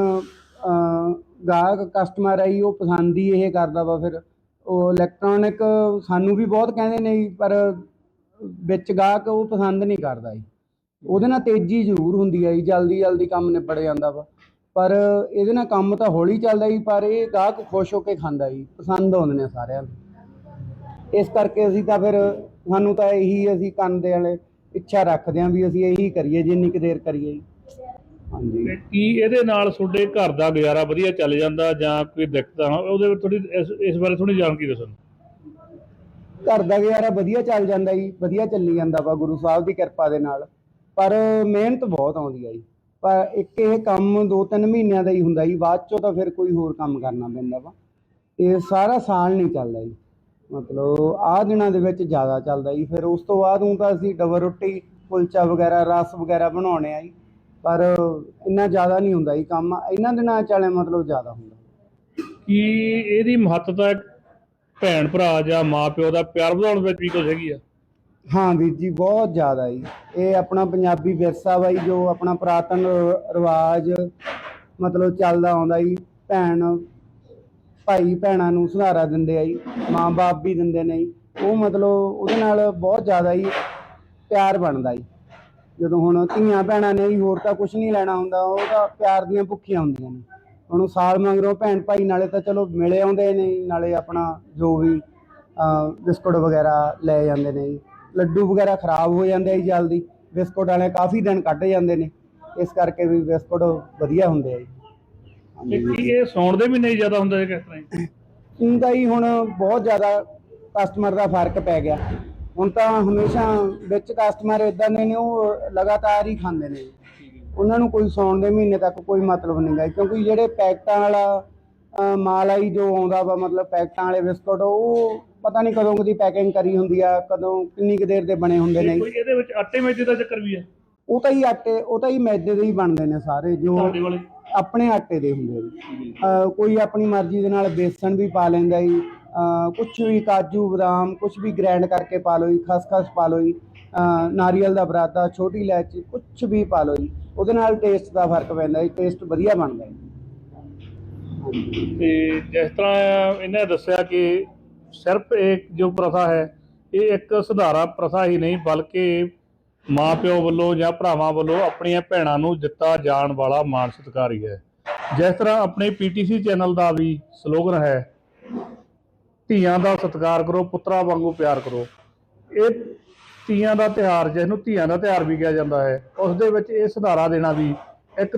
ਗਾਹਕ ਕਸਟਮਰ ਆਈ, ਉਹ ਪਸੰਦ ਹੀ ਇਹ ਕਰਦਾ ਵਾ ਫਿਰ। ਉਹ ਇਲੈਕਟ੍ਰੋਨਿਕ ਸਾਨੂੰ ਵੀ ਬਹੁਤ ਕਹਿੰਦੇ ਨੇ ਜੀ, ਪਰ ਵਿੱਚ ਗਾਹਕ ਉਹ ਪਸੰਦ ਨਹੀਂ ਕਰਦਾ ਜੀ। ਉਹਦੇ ਨਾਲ ਤੇਜ਼ੀ ਜ਼ਰੂਰ ਹੁੰਦੀ ਆ ਜੀ, ਜਲਦੀ ਜਲਦੀ ਕੰਮ ਨਿਬੜ ਜਾਂਦਾ ਵਾ। ਪਰ ਇਹਦੇ ਨਾਲ ਕੰਮ ਤਾਂ ਹੌਲੀ ਚੱਲਦਾ ਜੀ, ਪਰ ਇਹ ਗਾਹਕ ਖੁਸ਼ ਹੋ ਕੇ ਖਾਂਦਾ ਜੀ, ਪਸੰਦ ਆਉਂਦੇ ਨੇ ਸਾਰਿਆਂ ਨੂੰ। ਇਸ ਕਰਕੇ ਅਸੀਂ ਤਾਂ ਫਿਰ ਸਾਨੂੰ ਤਾਂ ਇਹੀ ਅਸੀਂ ਕੰਨ ਦੇ ਵਾਲੇ ਇੱਛਾ ਰੱਖਦੇ ਹਾਂ ਵੀ ਅਸੀਂ ਇਹੀ ਕਰੀਏ, ਜਿੰਨੀ ਕੁ ਦੇਰ ਕਰੀਏ ਜੀ। ਹਾਂਜੀ। ਤੇ ਕੀ ਇਹਦੇ ਨਾਲ ਤੁਹਾਡੇ ਘਰ ਦਾ ਗੁਜ਼ਾਰਾ ਵਧੀਆ ਚੱਲ ਜਾਂਦਾ ਜਾਂ ਕੋਈ ਦਿੱਕਤ ਆ? ਉਹਦੇ ਵਿੱਚ ਥੋੜੀ ਇਸ ਇਸ ਬਾਰੇ ਥੋੜੀ ਜਾਣਕਾਰੀ ਦੱਸੋ ਘਰ ਦਾ ਗੁਜ਼ਾਰਾ ਵਧੀਆ ਚੱਲ ਜਾਂਦਾ ਜੀ ਵਧੀਆ ਚੱਲੀ ਜਾਂਦਾ ਵਾ ਗੁਰੂ ਸਾਹਿਬ ਦੀ ਕਿਰਪਾ ਦੇ ਨਾਲ। ਪਰ ਮਿਹਨਤ ਬਹੁਤ ਆਉਂਦੀ ਆ ਜੀ। ਪਰ ਇੱਕ ਇਹ ਕੰਮ 2-3 ਮਹੀਨਿਆਂ ਦਾ ਹੀ ਹੁੰਦਾ ਜੀ ਬਾਅਦ ਚੋਂ ਤਾਂ ਫਿਰ ਕੋਈ ਹੋਰ ਕੰਮ ਕਰਨਾ ਪੈਂਦਾ ਵਾ। ਇਹ ਸਾਰਾ ਸਾਲ ਨਹੀਂ ਚੱਲਦਾ ਜੀ। ਮਤਲਬ ਆਹ ਦਿਨਾਂ ਦੇ ਵਿੱਚ ਜ਼ਿਆਦਾ ਚੱਲਦਾ ਜੀ। ਫਿਰ ਉਸ ਤੋਂ ਬਾਅਦ ਹੁਣ ਤਾਂ ਅਸੀਂ ਡਬਲ ਰੋਟੀ ਕੁਲਚਾ ਵਗੈਰਾ ਰਸ ਵਗੈਰਾ ਬਣਾਉਣੇ ਆ ਜੀ। ਪਰ ਇੰਨਾ ਜ਼ਿਆਦਾ ਨਹੀਂ ਹੁੰਦਾ ਜੀ ਕੰਮ। ਇਹਨਾਂ ਦਿਨਾਂ ਚ ਵਾਲੇ ਮਤਲਬ ਜ਼ਿਆਦਾ ਹੁੰਦਾ। ਕੀ ਇਹਦੀ ਮਹੱਤਤਾ ਭੈਣ ਭਰਾ ਜਾਂ ਮਾਂ ਪਿਓ ਦਾ ਪਿਆਰ ਵਧਾਉਣ ਵਿੱਚ ਵੀ ਕੁਝ ਹੈਗੀ ਆ? ਹਾਂ ਵੀਰ ਜੀ ਬਹੁਤ ਜ਼ਿਆਦਾ ਜੀ। ਇਹ ਆਪਣਾ ਪੰਜਾਬੀ ਵਿਰਸਾ ਵਾ ਜੀ ਆਪਣਾ ਪੁਰਾਤਨ ਰਿਵਾਜ ਮਤਲਬ ਚੱਲਦਾ ਆਉਂਦਾ ਜੀ। ਭੈਣ ਭਾਈ ਭੈਣਾਂ ਨੂੰ ਸੁਧਾਰਾ ਦਿੰਦੇ ਆ ਜੀ ਮਾਂ-ਬਾਪ ਵੀ ਦਿੰਦੇ ਨੇ ਜੀ। ਉਹ ਮਤਲਬ ਉਹਦੇ ਨਾਲ ਬਹੁਤ ਜ਼ਿਆਦਾ ਹੀ ਪਿਆਰ ਬਣਦਾ ਜੀ। ਜਦੋਂ ਹੁਣ ਧੀਆਂ ਭੈਣਾਂ ਨੇ ਜੀ ਹੋਰ ਤਾਂ ਕੁਝ ਨਹੀਂ ਲੈਣਾ ਹੁੰਦਾ ਉਹ ਤਾਂ ਪਿਆਰ ਦੀਆਂ ਭੁੱਖੀਆਂ ਹੁੰਦੀਆਂ ਨੇ। ਹੁਣ ਸਾਲ ਮਗਰੋਂ ਭੈਣ ਭਾਈ ਨਾਲੇ ਤਾਂ ਚਲੋ ਮਿਲੇ ਆਉਂਦੇ ਨੇ ਨਾਲੇ ਆਪਣਾ ਜੋ ਵੀ ਬਿਸਕੁਟ ਵਗੈਰਾ ਲੈ ਜਾਂਦੇ ਨੇ। ਲੱਡੂ ਵਗੈਰਾ ਖਰਾਬ ਹੋ ਜਾਂਦੇ ਆ ਜੀ ਜਲਦੀ ਬਿਸਕੁਟ ਵਾਲੇ ਕਾਫੀ ਦਿਨ ਕੱਢ ਜਾਂਦੇ ਨੇ। ਇਸ ਕਰਕੇ ਵੀ ਬਿਸਕੁਟ ਵਧੀਆ ਹੁੰਦੇ ਆ ਜੀ। ਕੀ ਇਹ ਸੌਣ ਦੇ ਮਹੀਨੇ ਜ਼ਿਆਦਾ ਹੁੰਦਾ ਹੈ ਕਿਸ ਤਰ੍ਹਾਂ? ਹੁੰਦਾ ਹੀ? ਹੁਣ ਬਹੁਤ ਜ਼ਿਆਦਾ ਕਸਟਮਰ ਦਾ ਫ਼ਰਕ ਪੈ ਗਿਆ। ਹੁਣ ਤਾਂ ਹਮੇਸ਼ਾ ਵਿੱਚ ਕਸਟਮਰ ਇਦਾਂ ਦੇ ਨੇ ਉਹ ਲਗਾਤਾਰ ਹੀ ਖਾਂਦੇ ਨੇ। ਉਹਨਾਂ ਨੂੰ ਕੋਈ ਸੌਣ ਦੇ ਮਹੀਨੇ ਤੱਕ ਕੋਈ ਮਤਲਬ ਨਹੀਂ ਗਾ ਕਿਉਂਕਿ ਜਿਹੜੇ ਪੈਕਟਾਂ ਵਾਲਾ ਮਾਲ ਆਈ ਜੋ ਆਉਂਦਾ ਵਾ ਮਤਲਬ ਪੈਕਟਾਂ ਵਾਲੇ ਬਿਸਕੁਟ ਉਹ ਪਤਾ ਨਹੀਂ ਕਦੋਂ ਦੀ ਪੈਕਿੰਗ ਕਰੀ ਹੁੰਦੀ ਆ ਕਦੋਂ ਕਿੰਨੀ ਕੁ ਦੇਰ ਦੇ ਬਣੇ ਹੁੰਦੇ ਨੇ। ਕੋਈ ਇਹਦੇ ਵਿੱਚ ਆਟੇ ਮੈਦੇ ਦਾ ਚੱਕਰ ਵੀ ਹੈ ਉਹ ਤਾਂ ਹੀ ਆਟੇ ਉਹ ਤਾਂ ਹੀ ਮੈਦੇ ਦੇ ਹੀ ਬਣਦੇ ਨੇ ਸਾਰੇ ਜੋ ਤੁਹਾਡੇ ਵਾਲੇ? ਆਪਣੇ ਆਟੇ ਦੇ ਹੁੰਦੇ ਆ ਅਹ ਕੋਈ ਆਪਣੀ ਮਰਜ਼ੀ ਦੇ ਨਾਲ ਬੇਸਣ ਵੀ ਪਾ ਲੈਂਦਾ ਜੀ ਕੁਛ ਵੀ ਕਾਜੂ, ਬਦਾਮ, ਕੁਛ ਵੀ ਗ੍ਰੈਂਡ ਕਰਕੇ ਪਾ ਲਓ ਜੀ, ਖਸਖਸ ਪਾ ਲਓ ਜੀ ਨਾਰੀਅਲ ਦਾ ਬਰਾਦਾ, ਛੋਟੀ ਇਲਾਇਚੀ, ਕੁਛ ਵੀ ਪਾ ਲਓ ਜੀ, ਉਹਦੇ ਨਾਲ ਟੇਸਟ ਦਾ ਫ਼ਰਕ ਪੈਂਦਾ ਜੀ ਟੇਸਟ ਵਧੀਆ ਬਣਦਾ ਜੀ। ਤੇ ਜਿਸ ਤਰ੍ਹਾਂ ਇਹਨੇ ਦੱਸਿਆ ਕਿ ਸਿਰਫ ਇੱਕ ਜੋ ਪ੍ਰਥਾ ਹੈ, ਇਹ ਇੱਕ ਸੁਧਾਰਾ ਪ੍ਰਥਾ ਹੀ ਨਹੀਂ, ਬਲਕਿ ਮਾਪਿਓ ਵੱਲੋਂ ਜਾਂ ਭਰਾਵਾਂ ਵੱਲੋਂ ਆਪਣੀਆਂ ਭੈਣਾਂ ਨੂੰ ਦਿੱਤਾ ਜਾਣ ਵਾਲਾ ਮਾਣ ਸਤਿਕਾਰ ਹੀ ਹੈ। ਜਿਸ ਤਰ੍ਹਾਂ ਆਪਣੇ ਪੀਟੀਸੀ ਚੈਨਲ ਦਾ ਵੀ ਸਲੋਗਨ ਹੈ ਧੀਆਂ ਦਾ ਸਤਿਕਾਰ ਕਰੋ, ਪੁੱਤਰਾਂ ਵਾਂਗੂ ਪਿਆਰ ਕਰੋ। ਇਹ ਧੀਆਂ ਦਾ ਤਿਉਹਾਰ ਜਿਸ ਨੂੰ ਧੀਆਂ ਦਾ ਤਿਉਹਾਰ ਵੀ ਕਿਹਾ ਜਾਂਦਾ ਹੈ, ਉਸ ਦੇ ਵਿੱਚ ਇਹ ਸੁਧਾਰਾ ਦੇਣਾ ਵੀ ਇੱਕ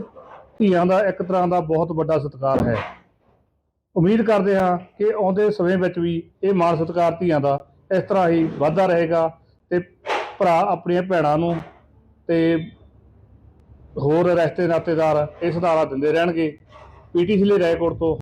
ਧੀਆਂ ਦਾ ਇੱਕ ਤਰ੍ਹਾਂ ਦਾ ਬਹੁਤ ਵੱਡਾ ਸਤਿਕਾਰ ਹੈ। ਉਮੀਦ ਕਰਦੇ ਹਾਂ ਕਿ ਆਉਂਦੇ ਸਮੇਂ ਵਿੱਚ ਵੀ ਇਹ ਮਾਣ ਸਤਿਕਾਰ ਧੀਆਂ ਦਾ ਇਸ ਤਰ੍ਹਾਂ ਹੀ ਵਾਧਾ ਰਹੇਗਾ ਤੇ ਭਰਾ ਆਪਣੀਆਂ ਭੈਣਾਂ ਨੂੰ ਤੇ ਹੋਰ ਰਿਸ਼ਤੇ ਨਾਤੇਦਾਰ ਇਹ ਸੁਧਾਰਾ ਦਿੰਦੇ ਰਹਿਣਗੇ। ਪੀਟੀਸੀ ਲਈ ਰਾਏਕੋਟ ਤੋਂ